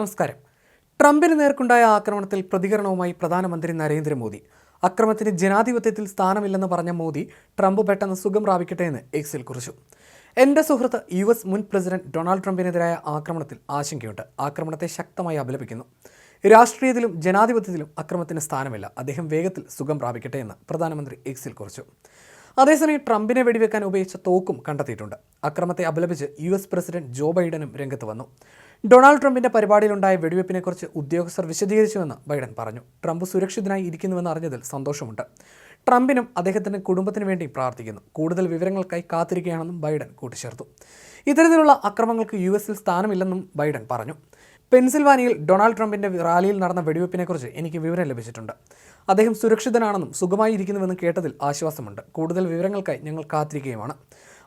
നമസ്കാരം. ട്രംപിന് നേർക്കുണ്ടായ ആക്രമണത്തിൽ പ്രതികരണവുമായി പ്രധാനമന്ത്രി നരേന്ദ്രമോദി. അക്രമത്തിന് ജനാധിപത്യത്തിൽ സ്ഥാനമില്ലെന്ന് പറഞ്ഞ മോദി ട്രംപ് പെട്ടെന്ന് സുഖം പ്രാപിക്കട്ടെ എന്ന് എക്സിൽ കുറിച്ചു. എന്റെ സുഹൃത്ത് യു എസ് മുൻ പ്രസിഡന്റ് ഡൊണാൾഡ് ട്രംപിനെതിരായ ആക്രമണത്തിൽ ആശങ്കയുണ്ട്. ആക്രമണത്തെ ശക്തമായി അപലപിക്കുന്നു. രാഷ്ട്രീയത്തിലും ജനാധിപത്യത്തിലും അക്രമത്തിന് സ്ഥാനമില്ല. അദ്ദേഹം വേഗത്തിൽ സുഖം പ്രാപിക്കട്ടെ എന്ന് പ്രധാനമന്ത്രി എക്സിൽ കുറിച്ചു. അതേസമയം ട്രംപിനെ വെടിവെക്കാൻ ഉപയോഗിച്ച തോക്കും കണ്ടെത്തിയിട്ടുണ്ട്. അക്രമത്തെ അപലപിച്ച് യു എസ് പ്രസിഡന്റ് ജോ ബൈഡനും രംഗത്ത് വന്നു. ഡൊണാൾഡ് ട്രംപിന്റെ പരിപാടിയിലുണ്ടായ വെടിവെപ്പിനെക്കുറിച്ച് ഉദ്യോഗസ്ഥർ വിശദീകരിച്ചുവെന്ന് ബൈഡൻ പറഞ്ഞു. ട്രംപ് സുരക്ഷിതനായി ഇരിക്കുന്നുവെന്ന് അറിഞ്ഞതിൽ സന്തോഷമുണ്ട്. ട്രംപിനും അദ്ദേഹത്തിന്റെ കുടുംബത്തിനു വേണ്ടി പ്രാർത്ഥിക്കുന്നു. കൂടുതൽ വിവരങ്ങൾക്കായി കാത്തിരിക്കുകയാണെന്നും ബൈഡൻ കൂട്ടിച്ചേർത്തു. ഇത്തരത്തിലുള്ള അക്രമങ്ങൾക്ക് യു എസിൽ സ്ഥാനമില്ലെന്നും ബൈഡൻ പറഞ്ഞു. പെൻസിൽവാനിയയിൽ ഡൊണാൾഡ് ട്രംപിന്റെ റാലിയിൽ നടന്ന വെടിവെപ്പിനെക്കുറിച്ച് എനിക്ക് വിവരം ലഭിച്ചിട്ടുണ്ട്. അദ്ദേഹം സുരക്ഷിതനാണെന്നും സുഖമായി ഇരിക്കുന്നുവെന്നും കേട്ടതിൽ ആശ്വാസമുണ്ട്. കൂടുതൽ വിവരങ്ങൾക്കായി ഞങ്ങൾ കാത്തിരിക്കുകയുമാണ്.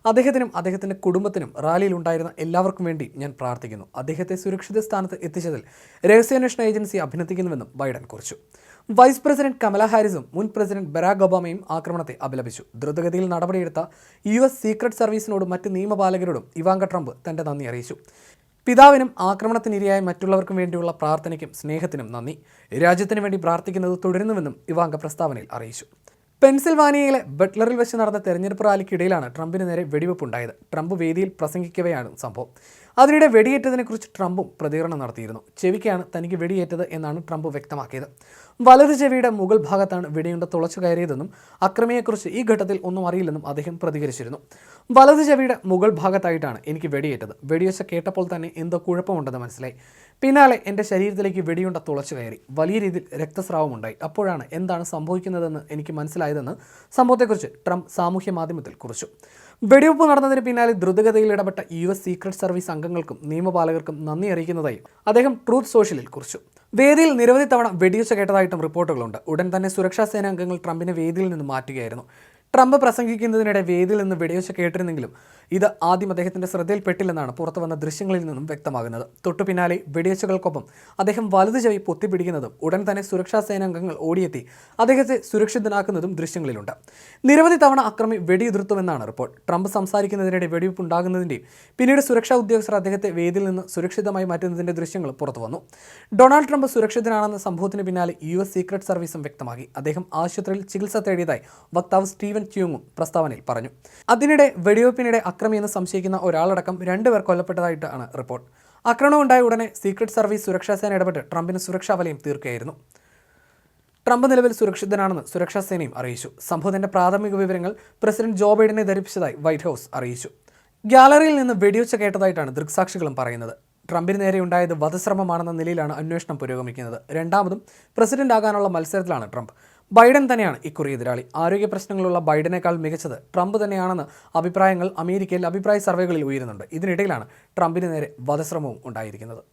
അദ്ദേഹത്തിനും അദ്ദേഹത്തിന്റെ കുടുംബത്തിനും റാലിയിൽ ഉണ്ടായിരുന്ന എല്ലാവർക്കും വേണ്ടി ഞാൻ പ്രാർത്ഥിക്കുന്നു. അദ്ദേഹത്തെ സുരക്ഷിത സ്ഥാനത്ത് എത്തിച്ചതിൽ രഹസ്യാന്വേഷണ ഏജൻസി അഭിനന്ദിക്കുന്നുവെന്നും ബൈഡൻ കുറിച്ചു. വൈസ് പ്രസിഡന്റ് കമല ഹാരിസും മുൻ പ്രസിഡന്റ് ബരാക് ഒബാമയും ആക്രമണത്തെ അപലപിച്ചു. ദ്രുതഗതിയിൽ നടപടിയെടുത്ത യു എസ് സീക്രട്ട് സർവീസിനോടും മറ്റ് നിയമപാലകരോടും ഇവാങ്ക ട്രംപ് തന്റെ നന്ദി അറിയിച്ചു. പിതാവിനും ആക്രമണത്തിനിരയായ മറ്റുള്ളവർക്കും വേണ്ടിയുള്ള പ്രാർത്ഥനയ്ക്കും സ്നേഹത്തിനും നന്ദി. രാജ്യത്തിനു വേണ്ടി പ്രാർത്ഥിക്കുന്നത് തുടരുന്നുവെന്നും ഇവാങ്ക പ്രസ്താവനയിൽ അറിയിച്ചു. പെൻസിൽവാനിയയിലെ ബട്ട്ലറിൽ വെച്ച് നടന്ന തെരഞ്ഞെടുപ്പ് റാലിക്കിടയിലാണ് ട്രംപിന് നേരെ വെടിവെപ്പുണ്ടായത്. ട്രംപ് വേദിയിൽ പ്രസംഗിക്കവെയാണ് സംഭവം. അതിനിടെ വെടിയേറ്റതിനെക്കുറിച്ച് ട്രംപും പ്രതികരണം നടത്തിയിരുന്നു. ചെവിക്കാണ് തനിക്ക് വെടിയേറ്റത് എന്നാണ് ട്രംപ് വ്യക്തമാക്കിയത്. വലത് ചെവിയുടെ മുകൾ ഭാഗത്താണ് വെടിയുണ്ട തുളച്ചു കയറിയതെന്നും അക്രമിയെക്കുറിച്ച് ഈ ഘട്ടത്തിൽ ഒന്നും അറിയില്ലെന്നും അദ്ദേഹം പ്രതികരിച്ചിരുന്നു. വലത് ചെവിയുടെ മുകൾ ഭാഗത്തായിട്ടാണ് എനിക്ക് വെടിയേറ്റത്. വെടിയൊച്ച കേട്ടപ്പോൾ തന്നെ എന്തോ കുഴപ്പമുണ്ടെന്ന് മനസ്സിലായി. പിന്നാലെ എന്റെ ശരീരത്തിലേക്ക് വെടിയുണ്ട തുളച്ചു കയറി. വലിയ രീതിയിൽ രക്തസ്രാവമുണ്ടായി. അപ്പോഴാണ് എന്താണ് സംഭവിക്കുന്നതെന്ന് എനിക്ക് മനസ്സിലായതെന്ന് സംഭവത്തെക്കുറിച്ച് ട്രംപ് സാമൂഹ്യ മാധ്യമത്തിൽ കുറിച്ചു. വെടിവെപ്പ് നടന്നതിന് പിന്നാലെ ദ്രുതഗതിയിൽ ഇടപെട്ട യു എസ് സീക്രട്ട് സർവീസ് അംഗങ്ങൾക്കും നിയമപാലകർക്കും നന്ദി അറിയിക്കുന്നതായി അദ്ദേഹം ട്രൂത്ത് സോഷ്യലിൽ കുറിച്ചു. വേദിയിൽ നിരവധി തവണ വെടിവെച്ച് കേട്ടതായിട്ടും റിപ്പോർട്ടുകളുണ്ട്. ഉടൻ തന്നെ സുരക്ഷാ സേനാ അംഗങ്ങൾ ട്രംപിനെ വേദിയിൽ നിന്ന് മാറ്റുകയായിരുന്നു. ട്രംപ് പ്രസംഗിക്കുന്നതിനിടെ വേദിയിൽ നിന്ന് വെടിവെച്ച് കേട്ടിരുന്നെങ്കിലും ഇത് ആദ്യം അദ്ദേഹത്തിന്റെ ശ്രദ്ധയിൽപ്പെട്ടില്ലെന്നാണ് പുറത്തു വന്ന ദൃശ്യങ്ങളിൽ നിന്നും വ്യക്തമാകുന്നത്. തൊട്ടു പിന്നാലെ വെടിവെച്ചുകൾക്കൊപ്പം അദ്ദേഹം വലതു ചെവി പൊത്തിപ്പിടിക്കുന്നതും ഉടൻ തന്നെ സുരക്ഷാ സേനാംഗങ്ങൾ ഓടിയെത്തി അദ്ദേഹത്തെ സുരക്ഷിതനാക്കുന്നതും ദൃശ്യങ്ങളിലുണ്ട്. നിരവധി തവണ അക്രമി വെടിയുതിർത്തുമെന്നാണ് റിപ്പോർട്ട്. ട്രംപ് സംസാരിക്കുന്നതിനിടെ വെടിവെപ്പ് ഉണ്ടാകുന്നതിന്റെയും പിന്നീട് സുരക്ഷാ ഉദ്യോഗസ്ഥർ അദ്ദേഹത്തെ വേദിയിൽ നിന്ന് സുരക്ഷിതമായി മാറ്റുന്നതിന്റെ ദൃശ്യങ്ങൾ പുറത്തു വന്നു ഡൊണാൾഡ് ട്രംപ് സുരക്ഷിതനാണെന്ന സംഭവത്തിന് പിന്നാലെ യു സീക്രട്ട് സർവീസും വ്യക്തമാക്കി. അദ്ദേഹം ആശുപത്രിയിൽ ചികിത്സ തേടിയതായി വക്താവ് സ്റ്റീവൻ ച്യൂങ്ങും പ്രസ്താവനയിൽ പറഞ്ഞു. അതിനിടെ വെടിവെപ്പിനിടെ അക്രമിയെന്ന് സംശയിക്കുന്ന ഒരാളടക്കം രണ്ടുപേർ കൊല്ലപ്പെട്ടതായിട്ടാണ് റിപ്പോർട്ട്. ആക്രമണം ഉണ്ടായ ഉടനെ സീക്രട്ട് സർവീസ് സുരക്ഷാ സേന ഇടപെട്ട് ട്രംപിന് സുരക്ഷാ വലയം തീർക്കുകയായിരുന്നു. ട്രംപ് നിലവിൽ സുരക്ഷിതനാണെന്ന് സുരക്ഷാ സേനയും അറിയിച്ചു. സംഭവത്തിന്റെ പ്രാഥമിക വിവരങ്ങൾ പ്രസിഡന്റ് ജോ ബൈഡനെ ധരിപ്പിച്ചതായി വൈറ്റ് ഹൗസ് അറിയിച്ചു. ഗ്യാലറിയിൽ നിന്ന് വെടിവെച്ച കേട്ടതായിട്ടാണ് ദൃക്സാക്ഷികളും പറയുന്നത്. ട്രംപിന് നേരെ ഉണ്ടായത് വധശ്രമമാണെന്ന നിലയിലാണ് അന്വേഷണം പുരോഗമിക്കുന്നത്. രണ്ടാമതും പ്രസിഡന്റ് ആകാനുള്ള മത്സരത്തിലാണ് ട്രംപ്. ബൈഡൻ തന്നെയാണ് ഇക്കുറി എതിരാളി. ആരോഗ്യ പ്രശ്നങ്ങളുള്ള ബൈഡനേക്കാൾ മികച്ചത് ട്രംപ് തന്നെയാണെന്ന് അഭിപ്രായങ്ങൾ അമേരിക്കയിൽ അഭിപ്രായ സർവേകളിൽ ഉയരുന്നുണ്ട്. ഇതിനിടയിലാണ് ട്രംപിന് നേരെ വധശ്രമവും ഉണ്ടായിരിക്കുന്നത്.